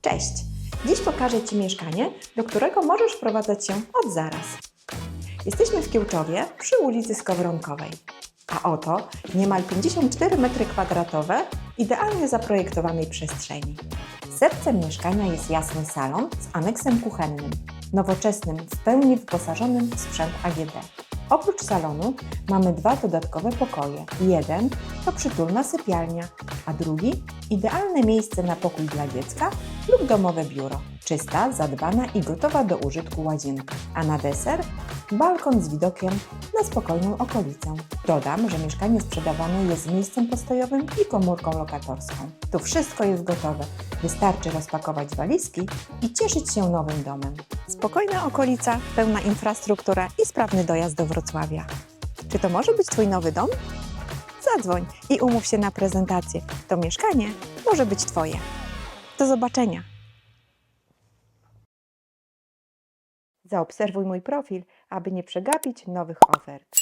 Cześć! Dziś pokażę Ci mieszkanie, do którego możesz wprowadzać się od zaraz. Jesteśmy w Kiełczowie przy ulicy Skowronkowej. A oto niemal 54 m2 idealnie zaprojektowanej przestrzeni. Sercem mieszkania jest jasny salon z aneksem kuchennym, nowoczesnym, w pełni wyposażonym w sprzęt AGD. Oprócz salonu mamy dwa dodatkowe pokoje. Jeden to przytulna sypialnia, a drugi idealne miejsce na pokój dla dziecka lub domowe biuro. Czysta, zadbana i gotowa do użytku łazienka. A na deser balkon z widokiem na spokojną okolicę. Dodam, że mieszkanie sprzedawane jest miejscem postojowym i komórką lokatorską. Tu wszystko jest gotowe. Wystarczy rozpakować walizki i cieszyć się nowym domem. Spokojna okolica, pełna infrastruktura i sprawny dojazd do Wrocławia. Czy to może być Twój nowy dom? Zadzwoń i umów się na prezentację. To mieszkanie może być Twoje. Do zobaczenia. Zaobserwuj mój profil, aby nie przegapić nowych ofert.